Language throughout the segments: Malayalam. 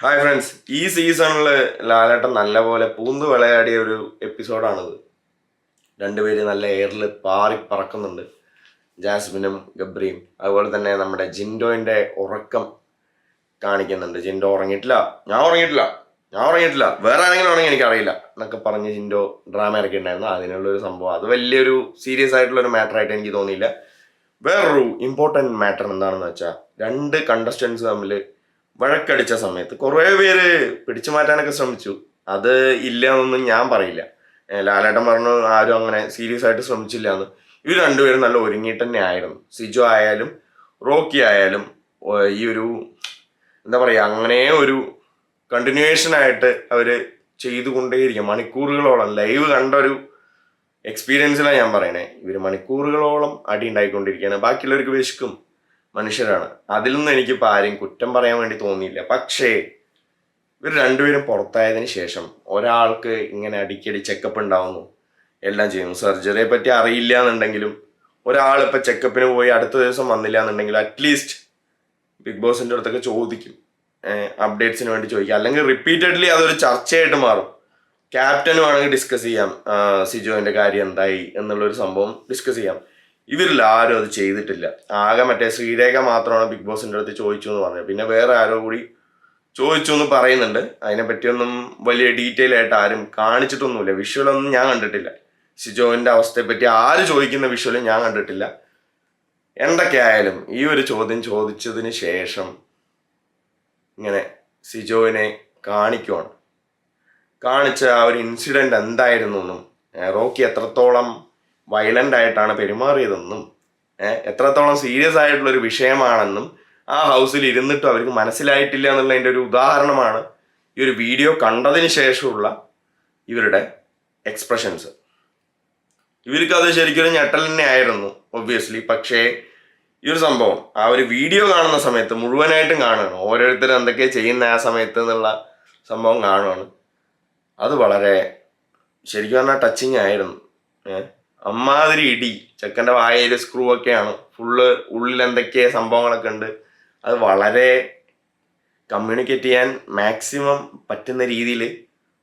ഹായ് ഫ്രണ്ട്സ് ഈ സീസണിൽ ലാലേട്ടൻ നല്ലപോലെ പൂന്ത് വിളയാടിയ ഒരു എപ്പിസോഡാണിത് രണ്ടുപേര് നല്ല എയറിൽ പാറി പറക്കുന്നുണ്ട്. ജാസ്മിനും ഗബ്രിയും. അതുപോലെ തന്നെ നമ്മുടെ ജിൻഡോയിന്റെ ഉറക്കം കാണിക്കുന്നുണ്ട്. ജിൻഡോ ഉറങ്ങിയിട്ടില്ല. ഞാൻ ഉറങ്ങിയിട്ടില്ല. ഞാൻ ഉറങ്ങിയിട്ടില്ല. വേറെ ആരെങ്കിലും ഉറങ്ങി എനിക്കറിയില്ല എന്നൊക്കെ പറഞ്ഞ് ജിൻഡോ ഡ്രാമ ഇറക്കിയിട്ടുണ്ടായിരുന്നു. അതിനുള്ളൊരു സംഭവം. അത് വലിയൊരു സീരിയസ് ആയിട്ടുള്ളൊരു മാറ്റർ ആയിട്ട് എനിക്ക് തോന്നിയില്ല. വേറൊരു ഇമ്പോർട്ടന്റ് മാറ്റർ എന്താണെന്ന് വെച്ചാൽ രണ്ട് കണ്ടസ്റ്റൻസ് തമ്മിൽ വഴക്കടിച്ച സമയത്ത് കുറേ പേര് പിടിച്ചു മാറ്റാനൊക്കെ ശ്രമിച്ചു. അത് ഇല്ല എന്നൊന്നും ഞാൻ പറയില്ല. ലാലേട്ടൻ പറഞ്ഞു ആരും അങ്ങനെ സീരിയസ് ആയിട്ട് ശ്രമിച്ചില്ല എന്ന് ഇവർ രണ്ടുപേരും നല്ല ഒരുങ്ങിയിട്ട് തന്നെ ആയിരുന്നു. സിജോ ആയാലും റോക്കി ആയാലും ഈ ഒരു എന്താ പറയുക അങ്ങനെ ഒരു കണ്ടിന്യൂവേഷൻ ആയിട്ട് അവർ ചെയ്തുകൊണ്ടേയിരിക്കും. മണിക്കൂറുകളോളം ലൈവ് കണ്ട ഒരു എക്സ്പീരിയൻസിലാണ് ഞാൻ പറയണേ. ഇവർ മണിക്കൂറുകളോളം അടി ഉണ്ടായിക്കൊണ്ടിരിക്കുകയാണ്. ബാക്കിയുള്ളവർക്ക് വിശക്കും. മനുഷ്യരാണ്. അതിൽ നിന്ന് എനിക്കിപ്പോൾ ആരെയും കുറ്റം പറയാൻ വേണ്ടി തോന്നിയില്ല. പക്ഷേ ഇവർ രണ്ടുപേരും പുറത്തായതിന് ശേഷം ഒരാൾക്ക് ഇങ്ങനെ അടിക്കടി ചെക്കപ്പ് ഉണ്ടാവുന്നു. എല്ലാം ചെയ്യുന്നു സർജറിയെ പറ്റി അറിയില്ല എന്നുണ്ടെങ്കിലും ഒരാൾ ഇപ്പം ചെക്കപ്പിന് പോയി അടുത്ത ദിവസം വന്നില്ല എന്നുണ്ടെങ്കിൽ അറ്റ്ലീസ്റ്റ് ബിഗ് ബോസിന്റെ അടുത്തൊക്കെ ചോദിക്കും. അപ്ഡേറ്റ്സിന് വേണ്ടി ചോദിക്കാം. അല്ലെങ്കിൽ റിപ്പീറ്റഡ്ലി അതൊരു ചർച്ചയായിട്ട് മാറും. ക്യാപ്റ്റനും ആണെങ്കിൽ ഡിസ്കസ് ചെയ്യാം. സിജോന്റെ കാര്യം എന്തായി എന്നുള്ളൊരു സംഭവം ഡിസ്കസ് ചെയ്യാം. ഇവരിൽ ആരും അത് ചെയ്തിട്ടില്ല. ആകെ മറ്റേ ശ്രീരേഖ മാത്രമാണ് ബിഗ് ബോസിന്റെ അടുത്ത് ചോദിച്ചു എന്ന് പറഞ്ഞത്. പിന്നെ വേറെ ആരോ കൂടി ചോദിച്ചു എന്ന് പറയുന്നുണ്ട്. അതിനെ പറ്റിയൊന്നും വലിയ ഡീറ്റെയിൽ ആയിട്ട് ആരും കാണിച്ചിട്ടൊന്നുമില്ല. വിഷ്വലൊന്നും ഞാൻ കണ്ടിട്ടില്ല. ഷിജോവിന്റെ അവസ്ഥയെപ്പറ്റി ആര് ചോദിക്കുന്ന വിഷ്വലും ഞാൻ കണ്ടിട്ടില്ല. എന്തൊക്കെ ആയാലും ഈ ഒരു ചോദ്യം ചോദിച്ചതിന് ശേഷം ഇങ്ങനെ സിജോവിനെ കാണിക്കുവാണ്. കാണിച്ച ആ ഒരു ഇൻസിഡന്റ് എന്തായിരുന്നു എന്നും റോക്കി എത്രത്തോളം വയലന്റ് ആയിട്ടാണ് പെരുമാറിയതെന്നും എത്രത്തോളം സീരിയസ് ആയിട്ടുള്ള ഒരു വിഷയമാണെന്നും ആ ഹൗസിൽ ഇരുന്നിട്ടും അവർക്ക് മനസ്സിലായിട്ടില്ല എന്നുള്ളതിന്റെ ഒരു ഉദാഹരണമാണ് ഈ ഒരു വീഡിയോ കണ്ടതിന് ശേഷമുള്ള ഇവരുടെ എക്സ്പ്രഷൻസ് ഇവർക്ക് അത് ശരിക്കും ഒരു ഞെട്ടൽ തന്നെ ആയിരുന്നു ഒബ്വിയസ്ലി പക്ഷേ ഈ ഒരു സംഭവം ആ ഒരു വീഡിയോ കാണുന്ന സമയത്ത് മുഴുവനായിട്ടും കാണുകയാണ്. ഓരോരുത്തരും എന്തൊക്കെയാണ് ചെയ്യുന്ന ആ സമയത്ത് എന്നുള്ള സംഭവം കാണുകയാണ്. അത് വളരെ ശരിക്കും പറഞ്ഞാൽ ടച്ചിങ് ആയിരുന്നു ഏഹ് അമ്മാതിരി ഇടി. ചെക്കന്റെ വായയിൽ സ്ക്രൂ ഒക്കെയാണ്. ഫുള്ള് ഉള്ളിൽ എന്തൊക്കെ സംഭവങ്ങളൊക്കെ ഉണ്ട്. അത് വളരെ കമ്മ്യൂണിക്കേറ്റ് ചെയ്യാൻ മാക്സിമം പറ്റുന്ന രീതിയിൽ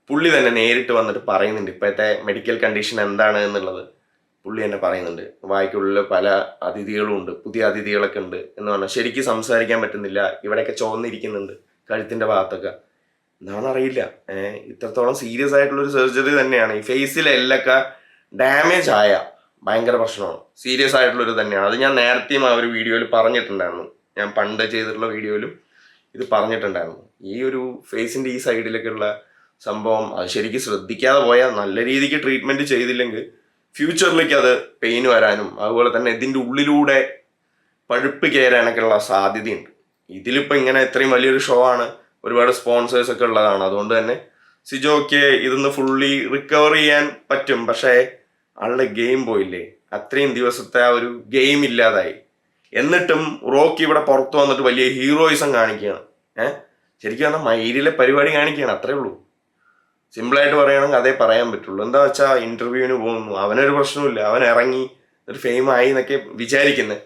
പുള്ളി തന്നെ നേരിട്ട് വന്നിട്ട് പറയുന്നുണ്ട്. ഇപ്പോഴത്തെ മെഡിക്കൽ കണ്ടീഷൻ എന്താണ് എന്നുള്ളത് പുള്ളി തന്നെ പറയുന്നുണ്ട്. വായ്ക്കുള്ളിൽ പല അതിഥികളും ഉണ്ട്. പുതിയ അതിഥികളൊക്കെ ഉണ്ട് എന്ന് പറഞ്ഞാൽ ശരിക്കും സംസാരിക്കാൻ പറ്റുന്നില്ല. ഇവിടെയൊക്കെ ചോന്നിരിക്കുന്നുണ്ട് കഴുത്തിന്റെ ഭാഗത്തൊക്കെ. എന്താണെന്നറിയില്ല ഇത്രത്തോളം സീരിയസ് ആയിട്ടുള്ളൊരു സർജറി തന്നെയാണ്. ഈ ഫേസിലെ എല്ലൊക്കെ ഡാമേജ് ആയ ഭയങ്കര പ്രശ്നമാണ്. സീരിയസ് ആയിട്ടുള്ളൊരു തന്നെയാണ്. അത് ഞാൻ നേരത്തെയും ആ ഒരു വീഡിയോയിൽ പറഞ്ഞിട്ടുണ്ടായിരുന്നു. ഞാൻ പണ്ട് ചെയ്തിട്ടുള്ള വീഡിയോയിലും ഇത് പറഞ്ഞിട്ടുണ്ടായിരുന്നു. ഈ ഒരു ഫേസിന്റെ ഈ സൈഡിലേക്കുള്ള സംഭവം അത് ശരിക്കും ശ്രദ്ധിക്കാതെ പോയാൽ നല്ല രീതിക്ക് ട്രീറ്റ്മെന്റ് ചെയ്തില്ലെങ്കിൽ ഫ്യൂച്ചറിലേക്ക് അത് പെയിൻ വരാനും അതുപോലെ തന്നെ ഇതിന്റെ ഉള്ളിലൂടെ പഴുപ്പ് കയറാനൊക്കെ ഉള്ള സാധ്യതയുണ്ട്. ഇതിലിപ്പോൾ ഇങ്ങനെ ഇത്രയും വലിയൊരു ഷോ ആണ്. ഒരുപാട് സ്പോൺസേഴ്സ് ഒക്കെ ഉള്ളതാണ്. അതുകൊണ്ട് തന്നെ സിജോക്ക് ഇതിന്ന് ഫുള്ളി റിക്കവർ ചെയ്യാൻ പറ്റും. പക്ഷേ ആളുടെ ഗെയിം പോയില്ലേ? അത്രയും ദിവസത്തെ ആ ഒരു ഗെയിം ഇല്ലാതായി. എന്നിട്ടും റോക്കി ഇവിടെ പുറത്തു വന്നിട്ട് വലിയ ഹീറോയിസം കാണിക്കുകയാണ്. ഏഹ് ശരിക്കും പറഞ്ഞാൽ മൈരിലെ പരിപാടി കാണിക്കുകയാണ് അത്രേ ഉള്ളൂ. സിമ്പിളായിട്ട് പറയുകയാണെങ്കിൽ അതേ പറയാൻ പറ്റുള്ളൂ. എന്താ വെച്ചാൽ ഇന്റർവ്യൂവിന് പോകുന്നു. അവനൊരു പ്രശ്നമില്ല അവൻ ഇറങ്ങി ഒരു ഫെയിം ആയി എന്നൊക്കെ വിചാരിക്കുന്നത്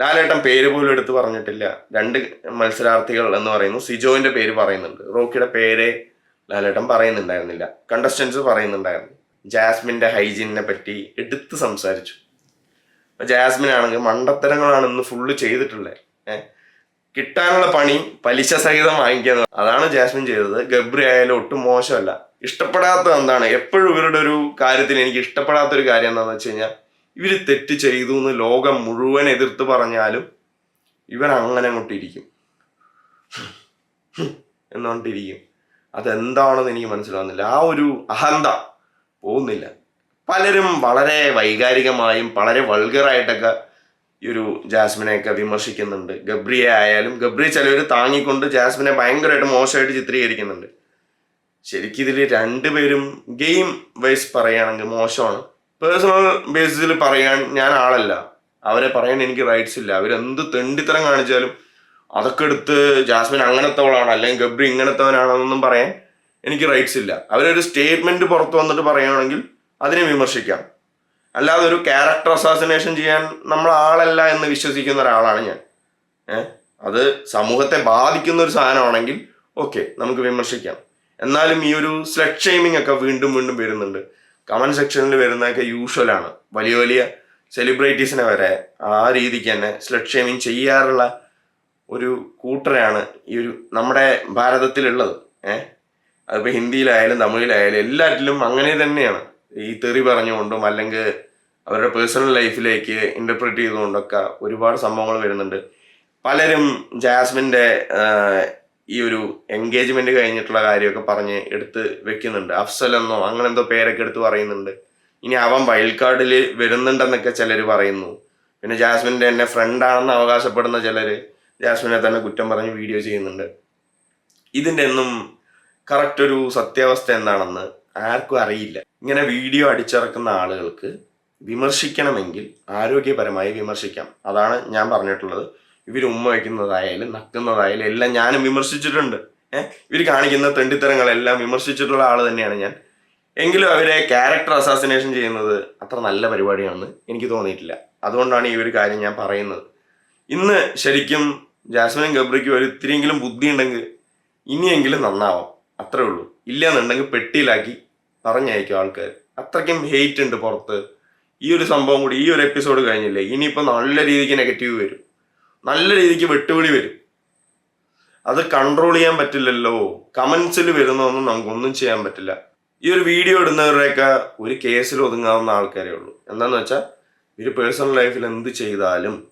ലാലേട്ടൻ പേര് പോലും എടുത്ത് പറഞ്ഞിട്ടില്ല. രണ്ട് മത്സരാർത്ഥികൾ എന്ന് പറയുന്നു. സിജോവിന്റെ പേര് പറയുന്നുണ്ട്. റോക്കിയുടെ പേര് ലാലേട്ടൻ പറയുന്നുണ്ടായിരുന്നില്ല. കണ്ടസ്റ്റൻസ് പറയുന്നുണ്ടായിരുന്നു. ജാസ്മിന്റെ ഹൈജീനിനെ പറ്റി എടുത്ത് സംസാരിച്ചു. ജാസ്മിൻ ആണെങ്കിൽ മണ്ടത്തരങ്ങളാണ് ഇന്ന് ഫുള്ള് ചെയ്തിട്ടുള്ളത്. കിട്ടാനുള്ള പണി പലിശ സഹിതം വാങ്ങിക്കുക അതാണ് ജാസ്മിൻ ചെയ്തത്. ഗബ്രി ആയാലും ഒട്ടും മോശമല്ല. ഇഷ്ടപ്പെടാത്ത എന്താണ്? എപ്പോഴും ഇവരുടെ ഒരു കാര്യത്തിൽ എനിക്ക് ഇഷ്ടപ്പെടാത്ത ഒരു കാര്യം എന്താണെന്ന് വെച്ച് കഴിഞ്ഞാൽ ഇവർ തെറ്റ് ചെയ്തു എന്ന് ലോകം മുഴുവൻ എതിർത്ത് പറഞ്ഞാലും ഇവർ അങ്ങനെ അങ്ങോട്ടിരിക്കും എന്നുകൊണ്ടിരിക്കും. അതെന്താണെന്ന് എനിക്ക് മനസ്സിലാവുന്നില്ല. ആ ഒരു അഹന്ത പോകുന്നില്ല. പലരും വളരെ വൈകാരികമായും വളരെ വൾഗറായിട്ടൊക്കെ ഈ ഒരു ജാസ്മിനെയൊക്കെ വിമർശിക്കുന്നുണ്ട്. ഗബ്രിയെ ആയാലും ഗബ്രി ചിലവർ താങ്ങിക്കൊണ്ട് ജാസ്മിനെ ഭയങ്കരമായിട്ട് മോശമായിട്ട് ചിത്രീകരിക്കുന്നുണ്ട്. ശരിക്കും ഇതിൽ രണ്ടുപേരും ഗെയിം വൈസ് പറയുകയാണെങ്കിൽ മോശമാണ്. പേഴ്സണൽ ബേസിസിൽ പറയാൻ ഞാൻ ആളല്ല. അവരെ പറയാൻ എനിക്ക് റൈറ്റ്സ് ഇല്ല. അവരെന്ത് തെണ്ടിത്തരം കാണിച്ചാലും അതൊക്കെ എടുത്ത് ജാസ്മിൻ അങ്ങനത്തവളാണ് അല്ലെങ്കിൽ ഗബ്രി ഇങ്ങനത്തവനാണെന്നൊന്നും പറയാൻ എനിക്ക് റൈറ്റ്സ് ഇല്ല. അവരൊരു സ്റ്റേറ്റ്മെന്റ് പുറത്തു വന്നിട്ട് പറയുകയാണെങ്കിൽ അതിനെ വിമർശിക്കാം. അല്ലാതെ ഒരു ക്യാരക്ടർ അസാസിനേഷൻ ചെയ്യാൻ നമ്മൾ ആളല്ല എന്ന് വിശ്വസിക്കുന്ന ഒരാളാണ് ഞാൻ. ഏഹ് അത് സമൂഹത്തെ ബാധിക്കുന്ന ഒരു സാധനമാണെങ്കിൽ ഓക്കെ നമുക്ക് വിമർശിക്കാം. എന്നാലും ഈ ഒരു സ്ലെഡ് ഷെയ്മിങ് ഒക്കെ വീണ്ടും വീണ്ടും വരുന്നുണ്ട്. കമന്റ് സെക്ഷനിൽ വരുന്നതൊക്കെ യൂഷ്വലാണ് വലിയ വലിയ സെലിബ്രിറ്റീസിനെ വരെ ആ രീതിക്ക് തന്നെ സ്ലഡ് ഷെയ്മിങ് ചെയ്യാറുള്ള ഒരു കൂട്ടരാണ് ഈ ഒരു നമ്മുടെ ഭാരതത്തിലുള്ളത്. ഏഹ് അതിപ്പോൾ ഹിന്ദിയിലായാലും തമിഴിലായാലും എല്ലാറ്റിലും അങ്ങനെ തന്നെയാണ്. ഈ തെറി പറഞ്ഞുകൊണ്ടും അല്ലെങ്കിൽ അവരുടെ പേഴ്സണൽ ലൈഫിലേക്ക് ഇന്റർപ്രറ്റ് ചെയ്തുകൊണ്ടൊക്കെ ഒരുപാട് സംഭവങ്ങൾ വരുന്നുണ്ട്. പലരും ജാസ്മിന്റെ ഈ ഒരു എൻഗേജ്മെന്റ് കഴിഞ്ഞിട്ടുള്ള കാര്യമൊക്കെ പറഞ്ഞ് എടുത്ത് വെക്കുന്നുണ്ട്. അഫ്സൽ എന്നോ അങ്ങനെ എന്തോ പേരൊക്കെ എടുത്ത് പറയുന്നുണ്ട്. ഇനി അവൻ വൈൽഡ് കാർഡിൽ വരുന്നുണ്ടെന്നൊക്കെ ചിലർ പറയുന്നു. പിന്നെ ജാസ്മിന്റെ എന്നെ ഫ്രണ്ടാണെന്ന് അവകാശപ്പെടുന്ന ചിലർ ജാസ്മിനെ തന്നെ കുറ്റം പറഞ്ഞ് വീഡിയോ ചെയ്യുന്നുണ്ട്. ഇതിന്റെ ഒന്നും കറക്റ്റ് ഒരു സത്യാവസ്ഥ എന്താണെന്ന് ആർക്കും അറിയില്ല. ഇങ്ങനെ വീഡിയോ അടിച്ചിറക്കുന്ന ആളുകൾക്ക് വിമർശിക്കണമെങ്കിൽ ആരോഗ്യപരമായി വിമർശിക്കാം. അതാണ് ഞാൻ പറഞ്ഞിട്ടുള്ളത്. ഇവർ ഉമ്മ വയ്ക്കുന്നതായാലും നക്കുന്നതായാലും എല്ലാം ഞാനും വിമർശിച്ചിട്ടുണ്ട്. ഏഹ് ഇവർ കാണിക്കുന്ന തെണ്ടിത്തരങ്ങളെല്ലാം വിമർശിച്ചിട്ടുള്ള ആൾ തന്നെയാണ് ഞാൻ. എങ്കിലും അവരെ ക്യാരക്ടർ അസാസിനേഷൻ ചെയ്യുന്നത് അത്ര നല്ല പരിപാടിയാണെന്ന് എനിക്ക് തോന്നിയിട്ടില്ല. അതുകൊണ്ടാണ് ഈ ഒരു കാര്യം ഞാൻ പറയുന്നത്. ഇന്ന് ശരിക്കും ജാസ്മിനും ഗബ്രിക്കും ഒരു ഇത്തിരിയെങ്കിലും ബുദ്ധി ഉണ്ടെങ്കിൽ ഇനിയെങ്കിലും നന്നാവാം. അത്രേ ഉള്ളൂ. ഇല്ല എന്നുണ്ടെങ്കിൽ പെട്ടിയിലാക്കി പറഞ്ഞയക്കും ആൾക്കാർ അത്രയ്ക്കും ഹെയ്റ്റ് ഉണ്ട് പുറത്ത്. ഈ ഒരു സംഭവം കൂടി ഈ ഒരു എപ്പിസോഡ് കഴിഞ്ഞില്ലേ ഇനിയിപ്പോൾ നല്ല രീതിക്ക് നെഗറ്റീവ് വരും. നല്ല രീതിക്ക് വെട്ടുവിളി വരും. അത് കൺട്രോൾ ചെയ്യാൻ പറ്റില്ലല്ലോ. കമൻസിൽ വരുന്നതൊന്നും നമുക്കൊന്നും ചെയ്യാൻ പറ്റില്ല. ഈ ഒരു വീഡിയോ ഇടുന്നവരുടെയൊക്കെ ഒരു കേസിൽ ഒതുങ്ങാവുന്ന ആൾക്കാരേ ഉള്ളൂ. എന്താന്ന് വെച്ചാൽ ഇവർ പേഴ്സണൽ ലൈഫിൽ എന്ത് ചെയ്താലും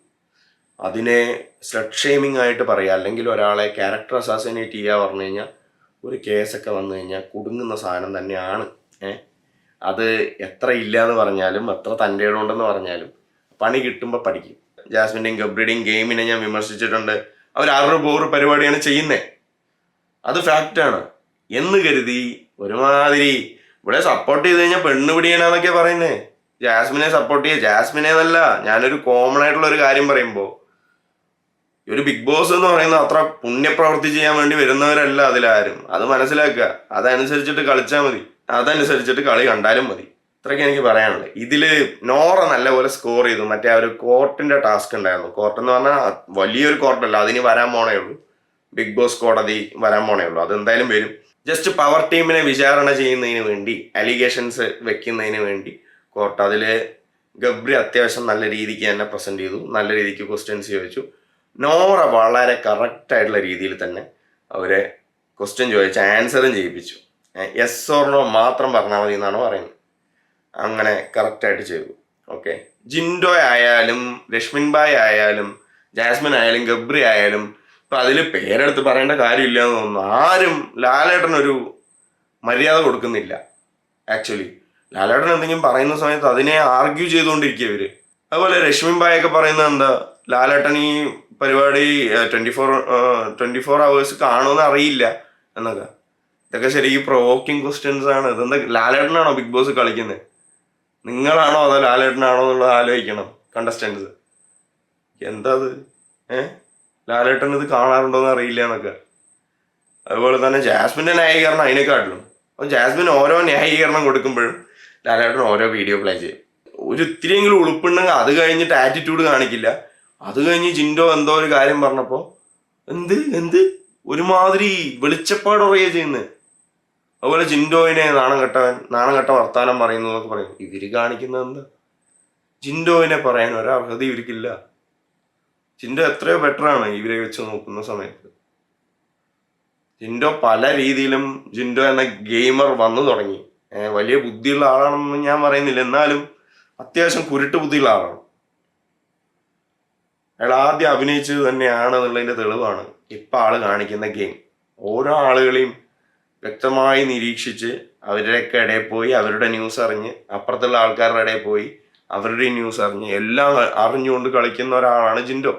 അതിനെ സ്ലഡ് ഷെയ്മിങ് ആയിട്ട് പറയുക അല്ലെങ്കിൽ ഒരാളെ ക്യാരക്ടർ അസാസിനേറ്റ് ചെയ്യുക പറഞ്ഞു കഴിഞ്ഞാൽ ഒരു കേസൊക്കെ വന്നു കഴിഞ്ഞാൽ കുടുങ്ങുന്ന സാധനം തന്നെയാണ്. ഏ? അത് എത്ര ഇല്ല എന്ന് പറഞ്ഞാലും എത്ര തന്റെ ഉണ്ടെന്ന് പറഞ്ഞാലും പണി കിട്ടുമ്പോൾ പഠിക്കും. ജാസ്മിന്റെയും ഗബ്രിയുടെയും ഗെയിമിനെ ഞാൻ വിമർശിച്ചിട്ടുണ്ട്. അവർ അറു ബോറ് പരിപാടിയാണ് ചെയ്യുന്നത് അത് ഫാക്റ്റാണ്. എന്ന് കരുതി ഒരുമാതിരി ഇവിടെ സപ്പോർട്ട് ചെയ്ത് കഴിഞ്ഞാൽ പെണ്ണ് പിടിയാനാന്നൊക്കെ പറയുന്നേ. ജാസ്മിനെ സപ്പോർട്ട് ചെയ്യുക ജാസ്മിനെ ഞാനൊരു കോമൺ ആയിട്ടുള്ള ഒരു കാര്യം പറയുമ്പോൾ ഒരു ബിഗ് ബോസ് എന്ന് പറയുന്ന അത്ര പുണ്യപ്രവൃത്തി ചെയ്യാൻ വേണ്ടി വരുന്നവരല്ല അതിലാരും. അത് മനസ്സിലാക്കുക. അതനുസരിച്ചിട്ട് കളിച്ചാൽ മതി. അതനുസരിച്ചിട്ട് കളി കണ്ടാലും മതി. ഇത്രയൊക്കെ എനിക്ക് പറയാനുള്ളത് ഇതിൽ നോറ നല്ലപോലെ സ്കോർ ചെയ്തു. മറ്റേ ആ ഒരു കോർട്ടിന്റെ ടാസ്ക് ഉണ്ടായിരുന്നു. കോർട്ട് എന്ന് പറഞ്ഞാൽ വലിയൊരു കോർട്ടല്ല. അതിന് വരാൻ പോണേ ഉള്ളൂ. ബിഗ് ബോസ് കോടതി വരാൻ പോണേ ഉള്ളൂ. അതെന്തായാലും വരും. ജസ്റ്റ് പവർ ടീമിനെ വിചാരണ ചെയ്യുന്നതിന് വേണ്ടി അലിഗേഷൻസ് വെക്കുന്നതിന് വേണ്ടി കോർട്ട് അതിൽ ഗബ്രി അത്യാവശ്യം നല്ല രീതിക്ക് തന്നെ പ്രസന്റ് ചെയ്തു. നല്ല രീതിക്ക് ക്വസ്റ്റ്യൻസ് ചോദിച്ചു. നോറ വളരെ കറക്റ്റായിട്ടുള്ള രീതിയിൽ തന്നെ അവരെ ക്വസ്റ്റ്യൻ ചോദിച്ച് ആൻസറും ചെയ്യിപ്പിച്ചു. എസ് ഓർണോ മാത്രം പറഞ്ഞാൽ മതി എന്നാണ് പറയുന്നത്. അങ്ങനെ കറക്റ്റായിട്ട് ചെയ്തു. ഓക്കെ ജിൻഡോ ആയാലും രശ്മിൻ ബായ് ആയാലും ജാസ്മിൻ ആയാലും ഗബ്രി ആയാലും ഇപ്പം അതിൽ പേരെടുത്ത് പറയേണ്ട കാര്യമില്ല എന്ന് തോന്നുന്നു. ആരും ലാലേട്ടനൊരു മര്യാദ കൊടുക്കുന്നില്ല ആക്ച്വലി ലാലേട്ടൻ എന്തെങ്കിലും പറയുന്ന സമയത്ത് അതിനെ ആർഗ്യൂ ചെയ്തുകൊണ്ടിരിക്കുക ഇവർ അതുപോലെ രശ്മിൻ ബായൊക്കെ പറയുന്നത് എന്താ? ലാലേട്ടൻ ഈ പരിപാടി twenty four twenty four hours കാണുമെന്ന് അറിയില്ല എന്നൊക്കെ. ഇതൊക്കെ ശരിക്കും പ്രൊവോക്കിംഗ് ക്വസ്റ്റ്യൻസ് ആണ്. ഇതെന്താ ലാലേട്ടനാണോ ബിഗ് ബോസ് കളിക്കുന്നത് നിങ്ങളാണോ അതോ ലാലേട്ടനാണോ എന്നുള്ളത് ആലോചിക്കണം കണ്ടസ്റ്റൻസ് എന്താ അത്? ഏ? ലാലേട്ടൻ ഇത് കാണാറുണ്ടോ എന്ന് അറിയില്ല എന്നൊക്കെ. അതുപോലെ തന്നെ ജാസ്മിന്റെ ന്യായീകരണം അതിനെക്കാട്ടിലും. അപ്പം ജാസ്മിൻ ഓരോ ന്യായീകരണം കൊടുക്കുമ്പോഴും ലാലേട്ടൻ ഓരോ വീഡിയോ പ്ലേ ചെയ്യും. ഒരു ഇത്തിരിയെങ്കിലും ഉളുപ്പുണ്ടെങ്കിൽ അത് കഴിഞ്ഞിട്ട് ആറ്റിറ്റ്യൂഡ് കാണിക്കില്ല. അത് കഴിഞ്ഞ് ജിൻഡോ എന്തോ ഒരു കാര്യം പറഞ്ഞപ്പോ എന്ത് എന്ത്? ഒരുമാതിരി വെളിച്ചപ്പാട് പറയുക ചെയ്യുന്നത് അതുപോലെ ജിൻഡോയിനെ നാണം കെട്ടവൻ നാണം കെട്ട വർത്താനം പറയുന്നു എന്നൊക്കെ പറയും. ഇവർ കാണിക്കുന്നത് എന്താ? ജിൻഡോയിനെ പറയാൻ ഒരർഹത ഇവർക്കില്ല. ജിൻഡോ എത്രയോ ബെറ്ററാണ് ഇവരെ വെച്ച് നോക്കുന്ന സമയത്ത്. ജിൻഡോ പല രീതിയിലും ജിൻഡോ എന്ന ഗെയിമർ വന്നു തുടങ്ങി. വലിയ ബുദ്ധിയുള്ള ആളാണെന്ന് ഞാൻ പറയുന്നില്ല. എന്നാലും അത്യാവശ്യം കുരുട്ട് ബുദ്ധിയുള്ള ആളാണ്. അയാൾ ആദ്യം അഭിനയിച്ചത് തന്നെയാണ് എന്നുള്ളതിന്റെ തെളിവാണ്. ഇപ്പൊ ആൾ കാണിക്കുന്ന ഗെയിം. ഓരോ ആളുകളെയും വ്യക്തമായി നിരീക്ഷിച്ച് അവരുടെയൊക്കെ ഇടയിൽ പോയി അവരുടെ ന്യൂസ് അറിഞ്ഞ് അപ്പുറത്തുള്ള ആൾക്കാരുടെ ഇടയിൽ പോയി അവരുടെ ന്യൂസ് അറിഞ്ഞ് എല്ലാം അറിഞ്ഞുകൊണ്ട് കളിക്കുന്ന ഒരാളാണ് ജിൻഡോ.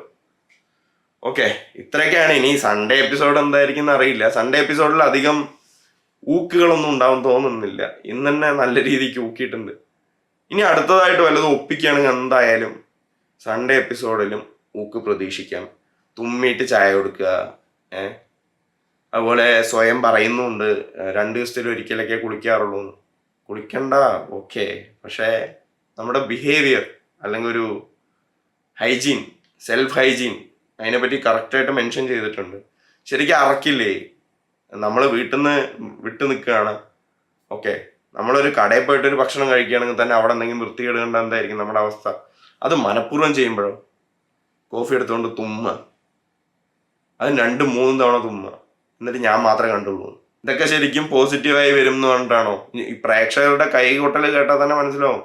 ഓക്കെ ഇത്രയൊക്കെയാണ്. ഇനി സൺഡേ എപ്പിസോഡ് എന്തായിരിക്കും എന്ന് അറിയില്ല. സൺഡേ എപ്പിസോഡിൽ അധികം ഊക്കുകളൊന്നും ഉണ്ടാവും തോന്നുന്നില്ല. ഇന്ന് തന്നെ നല്ല രീതിക്ക് ഊക്കിയിട്ടുണ്ട്. ഇനി അടുത്തതായിട്ട് വല്ലതും ഒപ്പിക്കുകയാണെങ്കിൽ എന്തായാലും സൺഡേ എപ്പിസോഡിലും ഊക്ക് പ്രതീക്ഷിക്കാം. തുമ്മിയിട്ട് ചായ കൊടുക്കുക. ഏഹ് അതുപോലെ സ്വയം പറയുന്നുണ്ട്. രണ്ട് ദിവസത്തിൽ ഒരിക്കലൊക്കെ കുളിക്കാറുള്ളൂ. കുളിക്കണ്ട ഓക്കെ. പക്ഷേ നമ്മുടെ ബിഹേവിയർ അല്ലെങ്കിൽ ഒരു ഹൈജീൻ സെൽഫ് ഹൈജീൻ അതിനെപ്പറ്റി കറക്റ്റായിട്ട് മെൻഷൻ ചെയ്തിട്ടുണ്ട്. ശരിക്കും അറക്കില്ലേ? നമ്മൾ വീട്ടിൽ നിന്ന് വിട്ടു നിൽക്കുകയാണ്. ഓക്കെ. നമ്മളൊരു കടയിൽ പോയിട്ട് ഒരു ഭക്ഷണം കഴിക്കുകയാണെങ്കിൽ തന്നെ അവിടെ എന്തെങ്കിലും വൃത്തികേട് കണ്ട എന്തായിരിക്കും നമ്മുടെ അവസ്ഥ? അത് മനഃപൂർവം ചെയ്യുമ്പോഴോ? കോഫി എടുത്തുകൊണ്ട് തുമ്മ. അത് രണ്ടും മൂന്നും തവണ തുമ്മ. എന്നിട്ട് ഞാൻ മാത്രമേ കണ്ടുള്ളൂ. ഇതൊക്കെ ശരിക്കും പോസിറ്റീവായി വരും എന്ന് പറഞ്ഞിട്ടാണോ? ഈ- പ്രേക്ഷകരുടെ കൈകൊട്ടൽ കേട്ടാൽ തന്നെ മനസ്സിലാവും.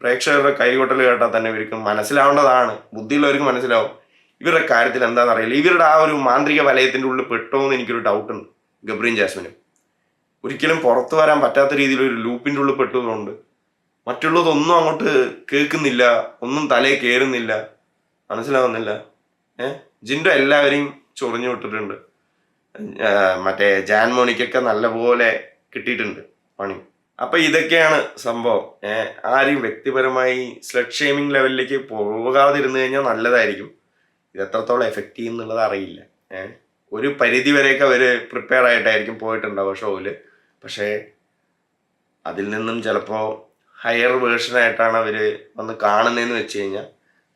പ്രേക്ഷകരുടെ കൈകൊട്ടൽ കേട്ടാൽ തന്നെ ഇവർക്ക് മനസ്സിലാവേണ്ടതാണ്. ബുദ്ധിയുള്ളവർക്ക് മനസ്സിലാവും. ഇവരുടെ കാര്യത്തിൽ എന്താണെന്ന് അറിയില്ല. ഇവരുടെ ആ ഒരു മാന്ത്രിക വലയത്തിന്റെ ഉള്ളിൽ പെട്ടോ എന്ന് എനിക്കൊരു ഡൗട്ട് ഉണ്ട്. ഗബ്രീൻ ജാസ്മിനും. ഒരിക്കലും പുറത്തു വരാൻ പറ്റാത്ത രീതിയിൽ ഒരു ലൂപ്പിന്റെ ഉള്ളിൽ പെട്ടതുകൊണ്ട് മറ്റുള്ളതൊന്നും അങ്ങോട്ട് കേൾക്കുന്നില്ല. ഒന്നും തലയിൽ കയറുന്നില്ല. മനസ്സിലാവുന്നില്ല. ഏഹ് ജിൻഡോ എല്ലാവരെയും ചൊറിഞ്ഞു വിട്ടിട്ടുണ്ട്. മറ്റേ ജാൻ മോണിക്കൊക്കെ നല്ലപോലെ കിട്ടിയിട്ടുണ്ട് പണി. അപ്പൊ ഇതൊക്കെയാണ് സംഭവം. ഏഹ് ആരും വ്യക്തിപരമായി സ്ലഡ് ഷെയ്മിങ് ലെവലിലേക്ക് പോകാതിരുന്നു കഴിഞ്ഞാൽ നല്ലതായിരിക്കും. ഇത് എത്രത്തോളം എഫക്റ്റ് ചെയ്യും എന്നുള്ളത് അറിയില്ല. ഏഹ് ഒരു പരിധി വരെയൊക്കെ അവർ പ്രിപ്പയർ ആയിട്ടായിരിക്കും പോയിട്ടുണ്ടാവുക ഷോയിൽ പക്ഷേ അതിൽ നിന്നും ചിലപ്പോൾ ഹയർ വേർഷനായിട്ടാണ് അവർ വന്ന് കാണുന്നതെന്ന് വെച്ച് കഴിഞ്ഞാൽ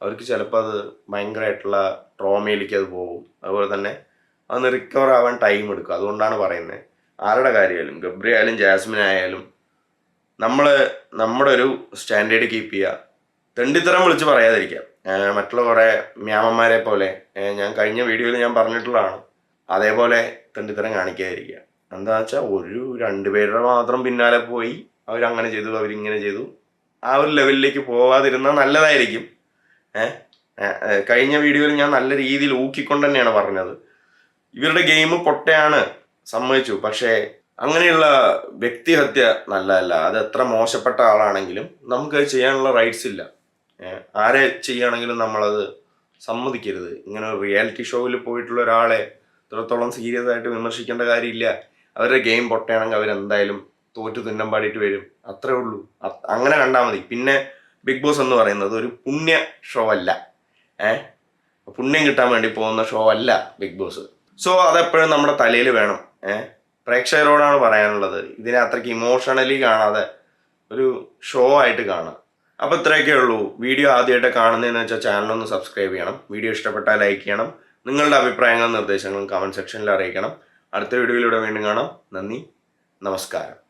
അവർക്ക് ചിലപ്പോൾ അത് ഭയങ്കരമായിട്ടുള്ള ട്രോമയിലേക്ക് അത് പോകും. അതുപോലെ തന്നെ അതൊന്ന് റിക്കവർ ആവാൻ ടൈം എടുക്കും. അതുകൊണ്ടാണ് പറയുന്നത് ആരുടെ കാര്യമായാലും ഗബ്രി ആയാലും ജാസ്മിൻ ആയാലും നമ്മൾ നമ്മുടെ ഒരു സ്റ്റാൻഡേർഡ് കീപ്പ് ചെയ്യുക തെണ്ടിത്തരം വിളിച്ച് പറയാതിരിക്കാം മറ്റുള്ള കുറേ മ്യാമന്മാരെ പോലെ ഞാൻ കഴിഞ്ഞ വീഡിയോയിൽ ഞാൻ പറഞ്ഞിട്ടുള്ളതാണ്. അതേപോലെ തെണ്ടിത്തരം കാണിക്കാതിരിക്കുക. എന്താ വെച്ചാൽ ഒരു രണ്ട് രണ്ടുപേരുടെ മാത്രം പിന്നാലെ പോയി അവരങ്ങനെ ചെയ്തു അവരിങ്ങനെ ചെയ്തു. ആ ഒരു ലെവലിലേക്ക് പോവാതിരുന്നാൽ നല്ലതായിരിക്കും. കഴിഞ്ഞ വീഡിയോയിൽ ഞാൻ നല്ല രീതിയിൽ ഊക്കിക്കൊണ്ട് തന്നെയാണ് പറഞ്ഞത്. ഇവരുടെ ഗെയിം പൊട്ടയാണ് സമ്മതിച്ചു. പക്ഷേ അങ്ങനെയുള്ള വ്യക്തിഹത്യ നല്ലതല്ല. അത് എത്ര മോശപ്പെട്ട ആളാണെങ്കിലും നമുക്ക് ചെയ്യാനുള്ള റൈറ്റ്സ് ഇല്ല. ആരെ ചെയ്യുകയാണെങ്കിലും നമ്മളത് സമ്മതിക്കരുത്. ഇങ്ങനെ ഒരു റിയാലിറ്റി ഷോയിൽ പോയിട്ടുള്ള ഒരാളെ ഇത്രത്തോളം സീരിയസ് ആയിട്ട് വിമർശിക്കേണ്ട കാര്യമില്ല. അവരുടെ ഗെയിം പൊട്ടയാണെങ്കിൽ അവരെന്തായാലും തോറ്റു തുന്നം പാടിയിട്ട് വരും. അത്രേ ഉള്ളൂ. അങ്ങനെ കണ്ടാൽ മതി. പിന്നെ ബിഗ് ബോസ് എന്ന് പറയുന്നത് ഒരു പുണ്യ ഷോ അല്ല. ഏഹ് പുണ്യം കിട്ടാൻ വേണ്ടി പോകുന്ന ഷോ അല്ല ബിഗ് ബോസ് സോ അതെപ്പോഴും നമ്മുടെ തലയിൽ വേണം. ഏഹ് പ്രേക്ഷകരോടാണ് പറയാനുള്ളത്. ഇതിനെ അത്രയ്ക്ക് ഇമോഷണലി കാണാതെ ഒരു ഷോ ആയിട്ട് കാണുക. അപ്പോൾ ഇത്രയൊക്കെ ഉള്ളൂ. വീഡിയോ ആദ്യമായിട്ട് കാണുന്നതെന്ന് വെച്ചാൽ ചാനലൊന്ന് സബ്സ്ക്രൈബ് ചെയ്യണം. വീഡിയോ ഇഷ്ടപ്പെട്ടാൽ ലൈക്ക് ചെയ്യണം. നിങ്ങളുടെ അഭിപ്രായങ്ങളും നിർദ്ദേശങ്ങളും കമന്റ് സെക്ഷനിൽ അറിയിക്കണം. അടുത്ത വീഡിയോയിലൂടെ വീണ്ടും കാണാം. നന്ദി. നമസ്കാരം.